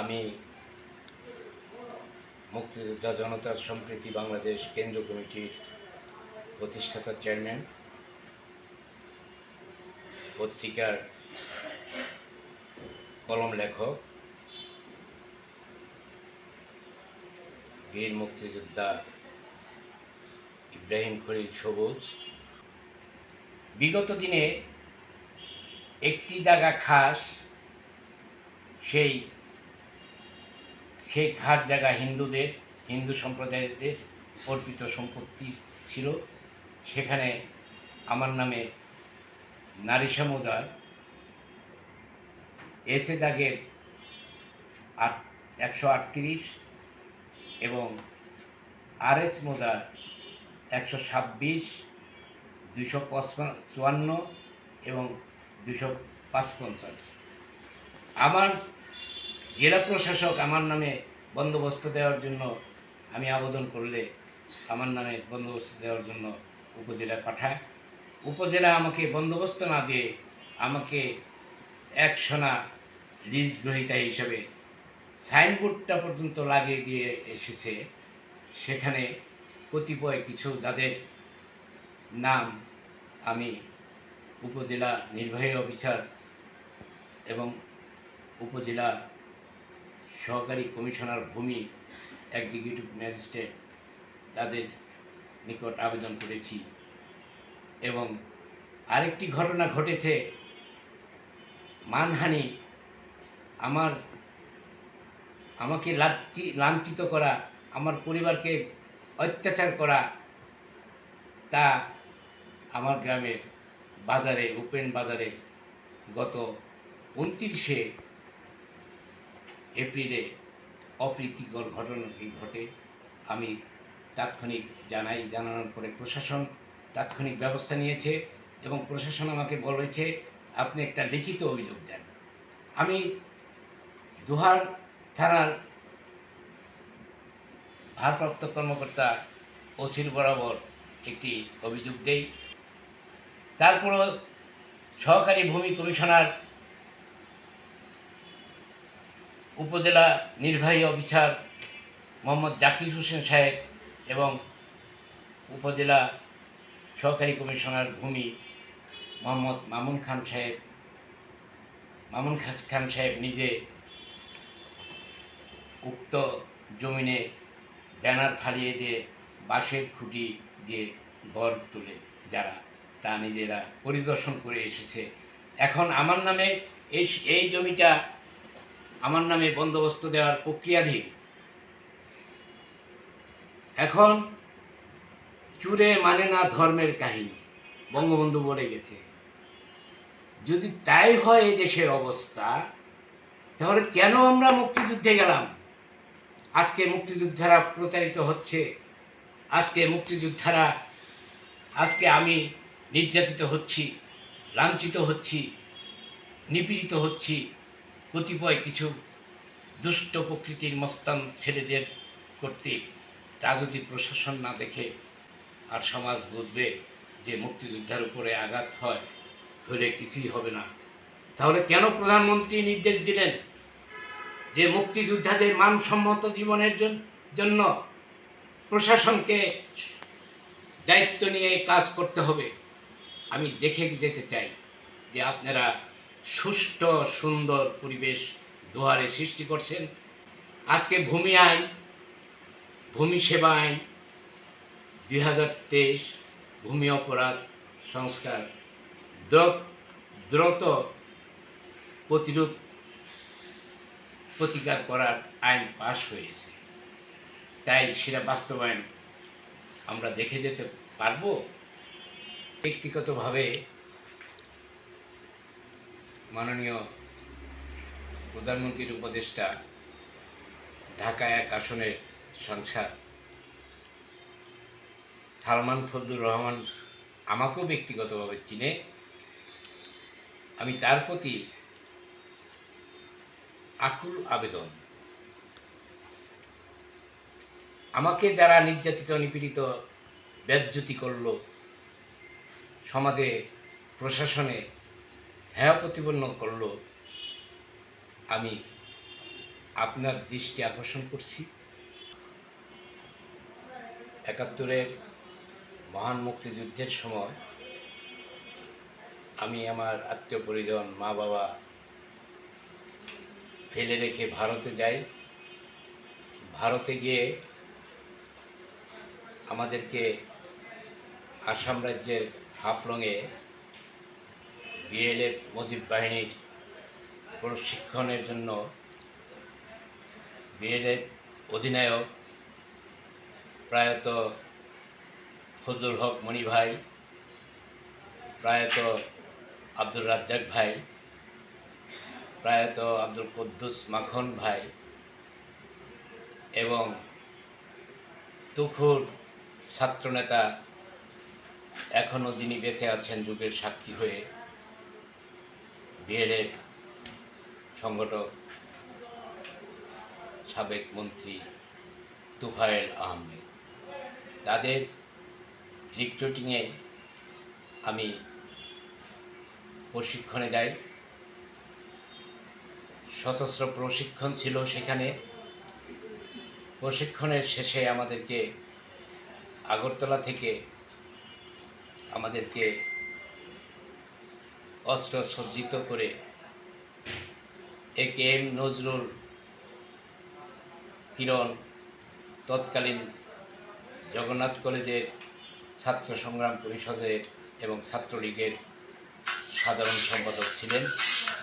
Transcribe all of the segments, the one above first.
আমি মুক্তিযোদ্ধা জনতার সম্প্রীতি বাংলাদেশ কেন্দ্র কমিটির প্রতিষ্ঠাতা চেয়ারম্যান। পত্রিকার কলম লেখক, বীর মুক্তিযোদ্ধা ইব্রাহিম খলিল সবুজ। বিগত দিনে একটি জায়গা খাস, সেই সেই ঘাট জায়গা হিন্দুদের, হিন্দু সম্প্রদায়দের অর্পিত সম্পত্তি ছিল। সেখানে আমার নামে নারী সমুদায় এসে দাগের আট, একশো আটত্রিশ এবং আর এস মোদার একশো ছাব্বিশ, দুইশো চুয়ান্ন এবং দুশো পাঁচ পঞ্চাশ আমার জেলা প্রশাসক আমার নামে বন্দোবস্ত দেওয়ার জন্য আমি আবেদন করলে আমার নামে বন্দোবস্ত দেওয়ার জন্য উপজেলা পাঠায়। উপজেলা আমাকে বন্দোবস্ত না দিয়ে আমাকে এক সোনা লিজ গ্রহীতা হিসাবে সাইনবোর্ডটা পর্যন্ত লাগিয়ে দিয়ে এসেছে। সেখানে কতিপয় কিছু যাদের নাম আমি উপজেলা নির্বাহী অফিসার এবং উপজেলা সহকারী কমিশনার ভূমি এক্সিকিউটিভ ম্যাজিস্ট্রেট তাদের নিকট আবেদন করেছি এবং আরেকটি ঘটনা ঘটেছে। মানহানি আমার, আমাকে লাঞ্ছিত করা, আমার পরিবারকে অত্যাচার করা তা আমার গ্রামের বাজারে, ওপেন বাজারে গত উনত্রিশে এপ্রিলে অপ্রীতিকর ঘটনাটি ঘটে? আমি তাৎক্ষণিক জানাই, জানানোর পরে প্রশাসন তাৎক্ষণিক ব্যবস্থা নিয়েছে এবং প্রশাসন আমাকে বলেছে, আপনি একটা লিখিত অভিযোগ দেন। আমি দুহার থানার ভারপ্রাপ্ত কর্মকর্তা ওসির বরাবর একটি অভিযোগ দেই। তারপরও সহকারী ভূমি কমিশনার উপজেলা নির্বাহী অফিসার মোহাম্মদ জাকির হোসেন সাহেব এবং উপজেলা সহকারী কমিশনার ভূমি মোহাম্মদ মামুন খান সাহেব। মামুন খান সাহেব নিজে উক্ত জমিনে ব্যানার ফালিয়ে দিয়ে বাঁশের খুঁটি দিয়ে ঘর তুলে যারা, তা নিজেরা পরিদর্শন করে এসেছে। এখন আমার নামে এই এই জমিটা আমার নামে বন্দোবস্ত দেওয়ার প্রক্রিয়াধীন। এখন চুরে মানে না ধর্মের কাহিনী, বঙ্গবন্ধু বলে গেছে। যদি তাই হয় এই দেশের অবস্থা, তাহলে কেন আমরা মুক্তিযুদ্ধে গেলাম? আজকে মুক্তিযোদ্ধারা প্রচারিত হচ্ছে, আজকে মুক্তিযোদ্ধারা, আজকে আমি নির্যাতিত হচ্ছি, লাঞ্ছিত হচ্ছি, নিপীড়িত হচ্ছি। কতিপয় কিছু দুষ্ট প্রকৃতির মস্তান ছেলেদের কর্তৃক তা যদি প্রশাসন না দেখে আর সমাজ বুঝবে যে মুক্তিযোদ্ধার উপরে আঘাত হয় হলে কিছুই হবে না। তাহলে কেন প্রধানমন্ত্রী নির্দেশ দিলেন যে মুক্তিযোদ্ধাদের মানসম্মত জীবনের জন্য প্রশাসনকে দায়িত্ব নিয়ে কাজ করতে হবে? আমি দেখে যেতে চাই যে আপনারা সুষ্ঠু, সুন্দর পরিবেশ দুয়ারে সৃষ্টি করছেন। আজকে ভূমি আইন, ভূমি সেবা আইন দুই হাজার তেইশ ভূমি অপরাধ সংস্কার দ্র- দ্রুত প্রতিরোধ প্রতিকার করার আইন পাশ হয়েছে। তাই সেটা বাস্তবায়ন আমরা দেখে যেতে পারব। ব্যক্তিগতভাবে মাননীয় প্রধানমন্ত্রীর উপদেষ্টা, ঢাকা এক আসনের সংসার সালমান ফজলুর রহমান আমাকেও ব্যক্তিগতভাবে চিনে। আমি তার প্রতি আকুল আবেদন। আমাকে যারা নির্যাতিত, নিপীড়িত ব্যাজ্যুতি করল সমাজে, প্রশাসনে হেয়, প্রতিপন্ন করল। আমি আপনার দৃষ্টি আকর্ষণ করছি। একাত্তরের মহান মুক্তিযুদ্ধের সময় আমি আমার আত্মীয় পরিজন মা বাবা ফেলে রেখে ভারতে যাই। ভারতে গিয়ে আমাদেরকে আসাম রাজ্যের হাফলংয়ে বিএলএফ মুজিব বাহিনীর প্রশিক্ষণের জন্য বিএলএফ অধিনায়ক প্রয়াত ফজলুল হক মণি ভাই, প্রয়াত আব্দুল রাজ্জাক ভাই, প্রয়াত আব্দুল কুদ্দুস মাখন ভাই এবং তুখুর ছাত্রনেতা এখনও যিনি বেঁচে আছেন যুগের সাক্ষী হয়ে বিএলএফ সংগঠক, সাবেক মন্ত্রী তুফায়েল আহমেদ। তাদের রিক্রুটিংয়ে আমি প্রশিক্ষণে যাই। সশস্ত্র প্রশিক্ষণ ছিল সেখানে। প্রশিক্ষণের শেষে আমাদেরকে আগরতলা থেকে আমাদেরকে অস্ত্র সজ্জিত করে এ কে এম নজরুল কিরণ তৎকালীন জগন্নাথ কলেজের ছাত্র সংগ্রাম পরিষদের এবং ছাত্রলীগের সাধারণ সম্পাদক ছিলেন।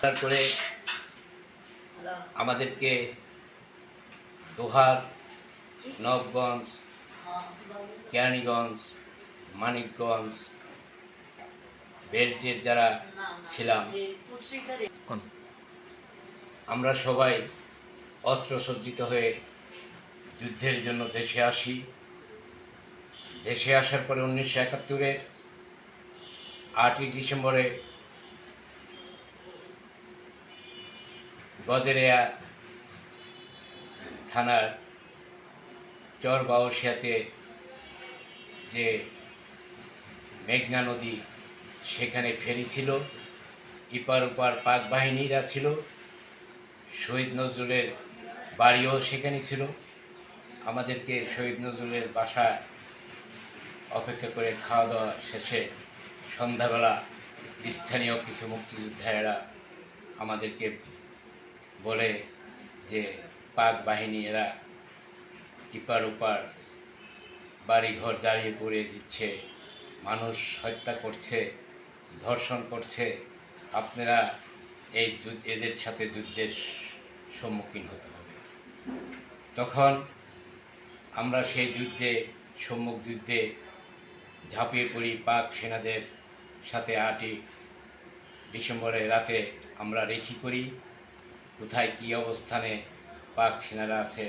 তারপরে আমাদেরকে দোহার, নবগঞ্জ, কেরানীগঞ্জ, মানিকগঞ্জ বেল্টের যারা ছিলাম। আমরা সবাই অস্ত্র সজ্জিত হয়ে যুদ্ধের জন্য দেশে আসি। দেশে আসার পরে উনিশশো একাত্তরের আটই ডিসেম্বরে গজেরিয়া থানার চর বাউসিয়াতে যে মেঘনা নদী সেখানে ফেরি ছিল, ইপার ওপার পাক বাহিনীরা ছিল, শহীদ নজরুলের বাড়িও সেখানে ছিল। আমাদেরকে শহীদ নজরুলের বাসায় অপেক্ষা করে খাওয়া দাওয়া শেষে সন্ধ্যাবেলা স্থানীয় কিছু মুক্তিযোদ্ধারা আমাদেরকে বলে যে পাক বাহিনী এরা ইপার ওপার বাড়িঘর দাঁড়িয়ে পড়ে দিচ্ছে, মানুষ হত্যা করছে। ধর্ষণ করছে, আপনারা এই এদের সাথে যুদ্ধের সম্মুখীন হতে হবে। তখন আমরা সেই যুদ্ধে, সম্মুখ যুদ্ধে ঝাঁপিয়ে পড়ি পাক সেনাদের সাথে আটই ডিসেম্বরের রাতে আমরা রেখি করি, কোথায় কী অবস্থানে পাক সেনারা আছে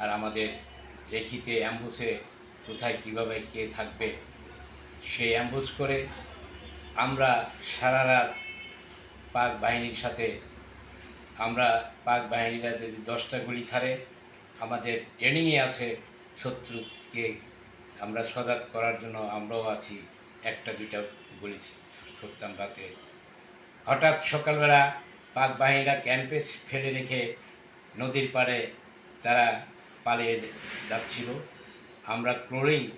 আর আমাদের রেখিতে অ্যাম্বুসে কোথায়, কীভাবে কে থাকবে, সেই অ্যাম্বুস করে আমরা সারা রাত পাক বাহিনীর সাথে, আমরা পাক বাহিনীরা যদি দশটা গুলি ছাড়ে, আমাদের ট্রেনিংয়ে আছে শত্রুকে আমরা সজাগ করার জন্য আমরাও আছি একটা দুইটা গুলি ছুটতাম রাতে। হঠাৎ সকালবেলা পাক বাহিনীরা ক্যাম্পে ফেলে রেখে নদীর পাড়ে তারা পালিয়ে যাচ্ছিল। আমরা ক্রোলিং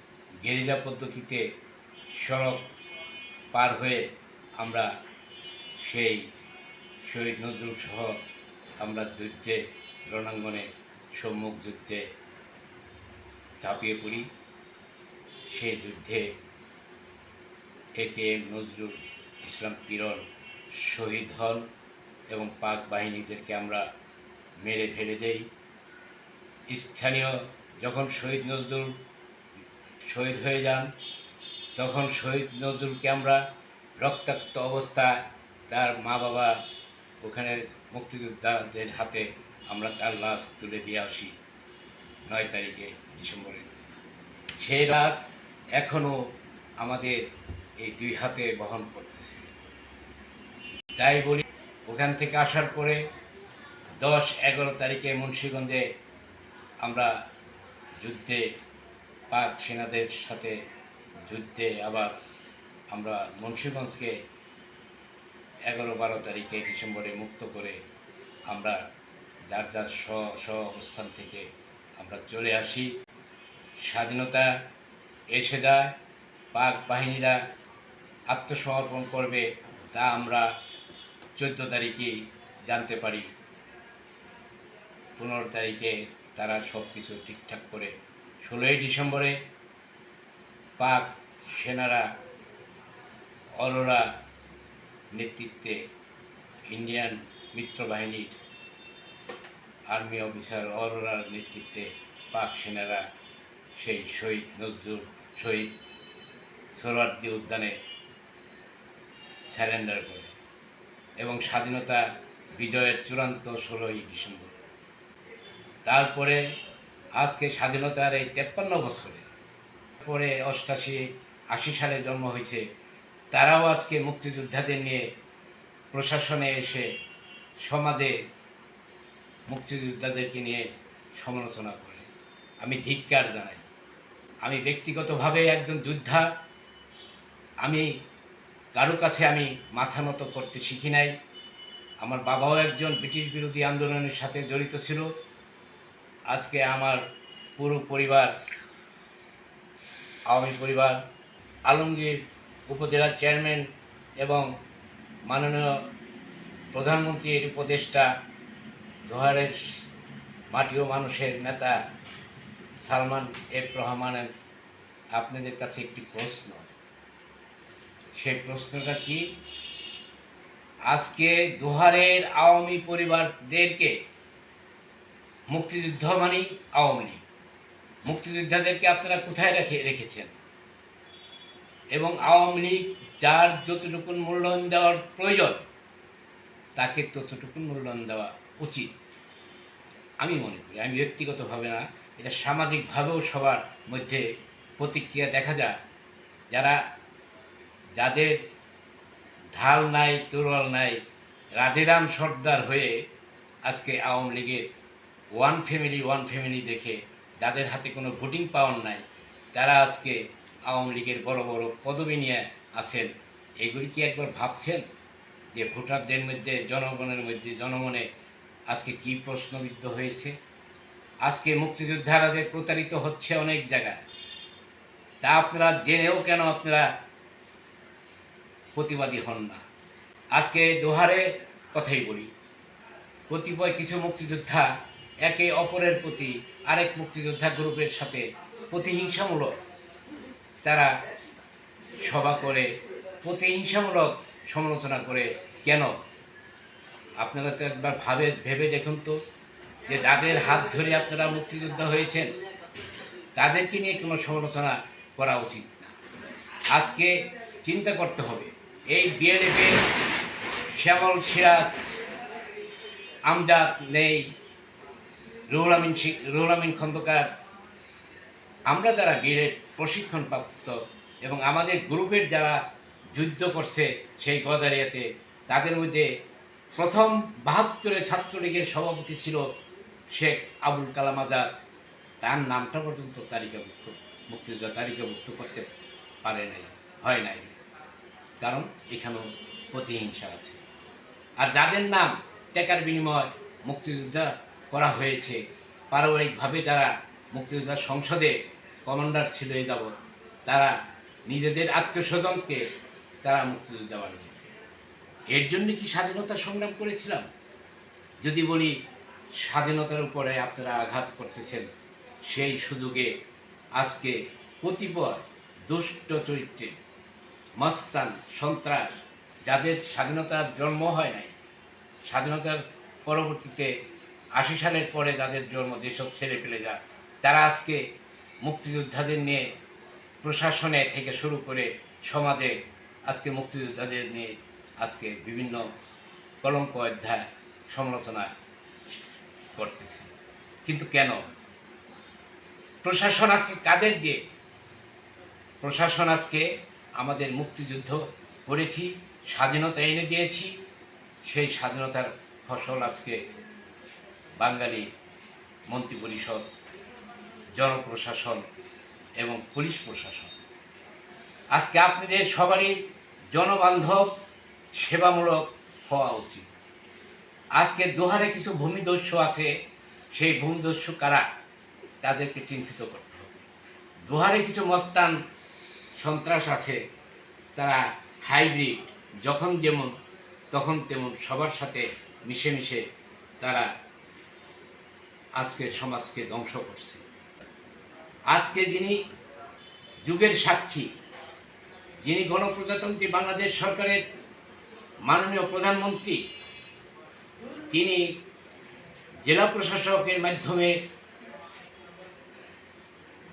গেরিলা পদ্ধতিতে সড়ক পার হয়ে আমরা সেই শহীদ নজরুল সহ আমরা যুদ্ধে, রণাঙ্গনে, সম্মুখ যুদ্ধে ঝাঁপিয়ে পড়ি। সেই যুদ্ধে এ কে এম নজরুল ইসলাম কিরণ শহীদ হন এবং পাক বাহিনীদেরকে আমরা মেরে ফেলে দেই। স্থানীয় যখন শহীদ নজরুল শহীদ হয়ে যান তখন শহীদ নজরুলকে আমরা রক্তাক্ত অবস্থায় তার মা বাবা ওখানে মুক্তিযোদ্ধাদের হাতে আমরা তার লাশ তুলে দিয়ে আসি নয় তারিখে ডিসেম্বরে। সেই রাত এখনও আমাদের এই দুই হাতে বহন করতেছে। তাই বলি, ওখান থেকে আসার পরে দশ, এগারো তারিখে মুন্সীগঞ্জে আমরা যুদ্ধে পাক সেনাদের সাথে যুদ্ধে আবার আমরা মুন্সীগঞ্জকে এগারো বারো তারিখে ডিসেম্বরে মুক্ত করে আমরা যার যার স্ব স্ব অবস্থান থেকে আমরা চলে আসি। স্বাধীনতা এসে যায়, পাক বাহিনীরা আত্মসমর্পণ করবে তা আমরা চোদ্দ তারিখেই জানতে পারি। পনেরো তারিখে তারা সব কিছু ঠিকঠাক করে, ষোলোই ডিসেম্বরে পাক সেনারা, অরোরা নেতৃত্বে ইন্ডিয়ান মিত্র বাহিনীর আর্মি অফিসার অরোরার নেতৃত্বে পাক সেনারা সেই শহীদ নজরুল, শহীদ সোহরাওয়ার্দী উদ্যানে স্যারেন্ডার করে এবং স্বাধীনতা বিজয়ের চূড়ান্ত ষোলোই ডিসেম্বর। তারপরে আজকে স্বাধীনতার এই তেপ্পান্ন বছরে পরে অষ্টাশি আশি সালে জন্ম হয়েছে। তারাও আজকে মুক্তিযোদ্ধাদের নিয়ে প্রশাসনে এসে সমাজে মুক্তিযোদ্ধাদেরকে নিয়ে সমালোচনা করে। আমি ধিক্কার জানাই। আমি ব্যক্তিগতভাবে একজন যোদ্ধা। আমি কারও কাছে আমি মাথা নত করতে শিখি নাই। আমার বাবাও একজন ব্রিটিশ বিরোধী আন্দোলনের সাথে জড়িত ছিল। আজকে আমার পুরো পরিবার আওয়ামী পরিবার, আলমগীর উপজেলার চেয়ারম্যান এবং মাননীয় প্রধানমন্ত্রীর উপদেষ্টা, জোহারের মাটি ও মানুষের নেতা সালমান এফ রহমানের আপনাদের কাছে একটি প্রশ্ন। সেই প্রশ্নটা কি? আজকে দোহারের আওয়ামী পরিবারদেরকে মুক্তিযুদ্ধ মানে আওয়ামী লীগ। মুক্তিযোদ্ধাদেরকে আপনারা কোথায় রেখে রেখেছেন? এবং আওয়ামী লীগ যার যতটুকু মূল্যায়ন দেওয়ার প্রয়োজন, তাকে ততটুকু মূল্যায়ন দেওয়া উচিত। আমি মনে করি, আমি ব্যক্তিগতভাবে না, এটা সামাজিকভাবেও সবার মধ্যে প্রতিক্রিয়া দেখা যায়। যারা, যাদের ঢাল নাই, তুরল নাই, রাধেরাম সর্দার হয়ে আজকে আওয়ামী লীগের ওয়ান ফ্যামিলি ওয়ান ফ্যামিলি দেখে যাদের হাতে কোনো ভোটিং পাওয়ার নাই। তারা আজকে আওয়ামী লীগের বড় বড় পদবি নিয়ে আছেন। এগুলি কি একবার ভাবছেন? যে ভোটারদের মধ্যে, জনগণের মধ্যে জনমনে আজকে কি প্রশ্নবিদ্ধ হয়েছে? আজকে মুক্তিযোদ্ধারা যে প্রতারিত হচ্ছে অনেক জায়গায়, তা আপনারা জেনেও কেন আপনারা প্রতিবাদী হন না? আজকে দোহারে কথাই বলি, কতিপয় কিছু মুক্তিযোদ্ধা একে অপরের প্রতি আরেক মুক্তিযোদ্ধা গ্রুপের সাথে প্রতিহিংসামূলক। তারা সভা করে, প্রতিহিংসামূলক সমালোচনা করে। কেন? আপনারা তো একবার ভাবে, ভেবে দেখুন তো যে যাদের হাত ধরে আপনারা মুক্তিযোদ্ধা হয়েছেন। তাদেরকে নিয়ে কোনো সমালোচনা করা উচিত আজকে চিন্তা করতে হবে, এই বিএলএফে শ্যামল সিরাজ আমজাদ নেই। রুহুল আমিন রুহুল আমিন খন্দকার, আমরা যারা বিএলএফ প্রশিক্ষণপ্রাপ্ত এবং আমাদের গ্রুপের যারা যুদ্ধ করছে সেই গজারিয়াতে, তাদের মধ্যে প্রথম বাহাত্তরে ছাত্রলীগের সভাপতি ছিল শেখ আবুল কালাম আজাদ। তার নামটা পর্যন্ত তালিকাভুক্ত, মুক্তিযোদ্ধা তালিকাভুক্ত করতে পারে নাই, হয় নাই। কারণ এখানেও প্রতিহিংসা আছে। আর যাদের নাম টেকার বিনিময়, মুক্তিযোদ্ধা করা হয়েছে। পারিবারিকভাবে যারা মুক্তিযোদ্ধা সংসদে কমান্ডার ছিল এই যাবৎ, তারা নিজেদের আত্মীয়স্বজনকে তারা মুক্তিযোদ্ধা বানিয়েছে। এর জন্য কি স্বাধীনতা সংগ্রাম করেছিলাম? যদি বলি, স্বাধীনতার উপরে আপনারা আঘাত করতেছেন, সেই সুযোগে আজকে কতিপয় দুষ্ট চরিত্রে মস্তান, সন্ত্রাস, যাদের স্বাধীনতার জন্ম হয় নাই, স্বাধীনতার পরবর্তীতে আশি সালের পরে যাদের জন্ম যেসব ছেলে পেলে যা তারা আজকে মুক্তিযোদ্ধাদের নিয়ে প্রশাসনে থেকে শুরু করে সমাজে আজকে মুক্তিযোদ্ধাদের নিয়ে আজকে বিভিন্ন কলঙ্ক অধ্যায় সমালোচনা করতেছে। কিন্তু কেন? প্রশাসন আজকে কাদের দিয়ে? প্রশাসন আজকে আমাদের মুক্তিযুদ্ধ করেছি, স্বাধীনতা এনে দিয়েছি, সেই স্বাধীনতার ফসল আজকে বাঙালির মন্ত্রিপরিষদ জনপ্রশাসন এবং পুলিশ প্রশাসন। আজকে আপনাদের সবারই জনবান্ধব, সেবামূলক হওয়া উচিত। আজকে দোহারে কিছু ভূমিদস্যু আছে, সেই ভূমিদস্যু কারা? তাদেরকে চিন্তিত করতে হবে। দোহারে কিছু মস্তান সন্ত্রাস আছে, তারা হাইব্রিড, যখন যেমন, তখন তেমন, সবার সাথে মিশে মিশে তারা আজকে সমাজকে ধ্বংস করছে। আজকে যিনি যুগের সাক্ষী, যিনি গণপ্রজাতন্ত্রী বাংলাদেশ সরকারের মাননীয় প্রধানমন্ত্রী, তিনি জেলা প্রশাসকের মাধ্যমে,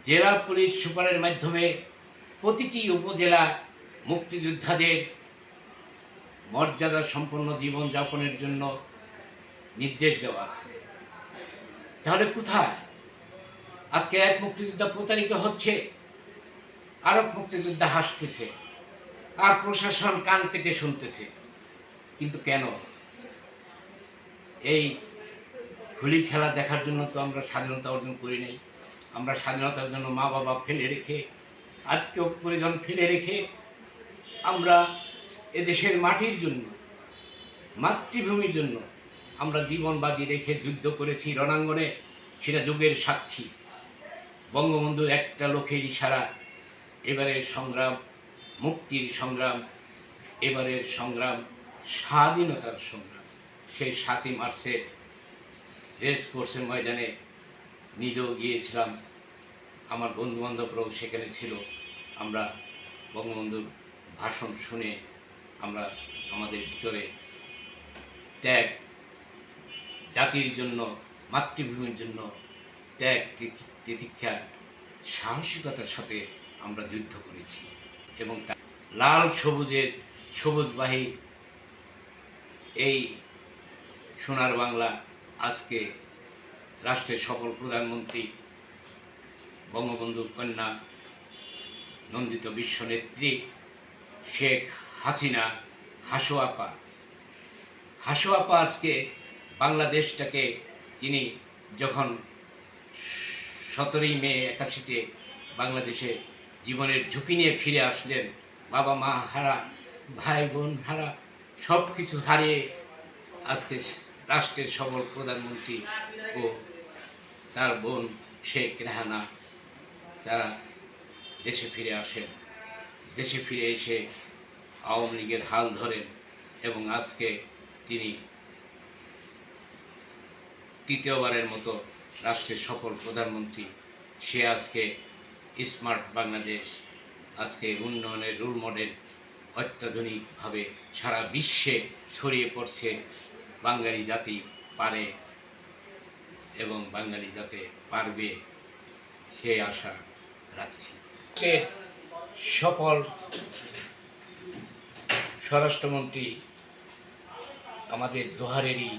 জেলা পুলিশ সুপারের মাধ্যমে প্রতিটি উপজেলা মুক্তিযোদ্ধাদের মর্যাদা সম্পন্ন জীবনযাপনের জন্য নির্দেশ দেওয়া আছে। তাহলে কোথায়? আজকে এক মুক্তিযোদ্ধা প্রতারিত হচ্ছে আরব মুক্তিযোদ্ধা হাসতেছে, আর প্রশাসন কান পেতে শুনতেছে। কিন্তু কেন? এই হোলি খেলা দেখার জন্য তো আমরা স্বাধীনতা অর্জন করি নাই। আমরা স্বাধীনতার জন্য মা বাবা ফেলে রেখে, আত্মীয় পরিজন ফেলে রেখে আমরা এদেশের মাটির জন্য, মাতৃভূমির জন্য আমরা জীবন বাজি রেখে যুদ্ধ করেছি রণাঙ্গনে, সেটা যুগের সাক্ষী। বঙ্গবন্ধুর একটা লোকের ইশারা, এবারের সংগ্রাম, মুক্তির সংগ্রাম, এবারের সংগ্রাম, স্বাধীনতার সংগ্রাম। সেই সাতই মার্চের রেস কোর্সের ময়দানে নিজেও গিয়েছিলাম। আমার বন্ধু বান্ধবরাও সেখানে ছিল। আমরা বঙ্গবন্ধুর ভাষণ শুনে আমরা আমাদের ভিতরে ত্যাগ জাতির জন্য, মাতৃভূমির জন্য ত্যাগ তিতি- তিতিক্ষার সাহসিকতার সাথে আমরা যুদ্ধ করেছি এবং তা লাল সবুজের সবুজবাহী এই সোনার বাংলা আজকে রাষ্ট্রের সকল প্রধানমন্ত্রী বঙ্গবন্ধুর কন্যা, নন্দিত বিশ্বনেত্রী শেখ হাসিনা, হাসোয়াপা। হাসোয়াপা আজকে বাংলাদেশটাকে তিনি যখন সতেরোই মে একাশিতে বাংলাদেশে জীবনের ঝুঁকি নিয়ে ফিরে আসলেন, বাবা, মা, হারা, ভাই, বোন, হারা সব কিছু হারিয়ে আজকে রাষ্ট্রের সকল প্রধানমন্ত্রী ও তার বোন শেখ রেহানা, তারা দেশে ফিরে আসেন। দেশে ফিরে এসে আওয়ামী লীগের হাল ধরেন এবং আজকে তিনি তৃতীয়বারের মতো রাষ্ট্রের সকল প্রধানমন্ত্রী, সে আজকে স্মার্ট বাংলাদেশ, আজকে উন্নয়নের রোল মডেল অত্যাধুনিকভাবে সারা বিশ্বে ছড়িয়ে পড়ছে। বাঙালি জাতি পারে এবং বাঙালি যাতে পারবে, সে আশা রাখছি। সফল স্বরাষ্ট্রমন্ত্রী আমাদের দোহারেরই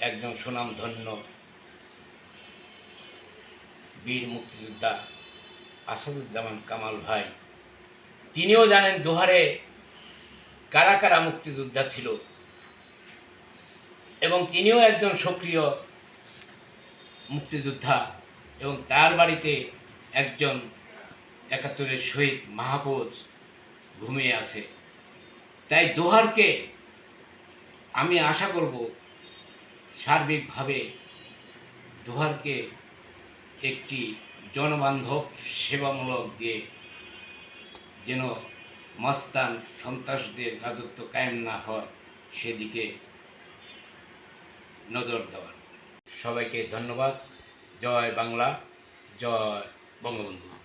একজন সুনামধন্য বীর মুক্তিযোদ্ধা আসাদুজ্জামান কামাল ভাই। তিনিও জানেন দোহারে কারা কারা মুক্তিযোদ্ধা ছিল। এবং তিনিও একজন সক্রিয় মুক্তিযোদ্ধা এবং তার বাড়িতে একজন একাত্তরের শহীদ মাহফুজ ঘুমিয়ে আছে। তাই দোহারকে আমি আশা করব সার্বিকভাবে দোহারকে একটি জনবান্ধব সেবামূলক দিয়ে যেন মাস্তান সন্ত্রাসদের রাজত্ব কায়েম না হয়, সেদিকে নজর দেওয়ার। সবাইকে ধন্যবাদ। জয় বাংলা, জয় বঙ্গবন্ধু।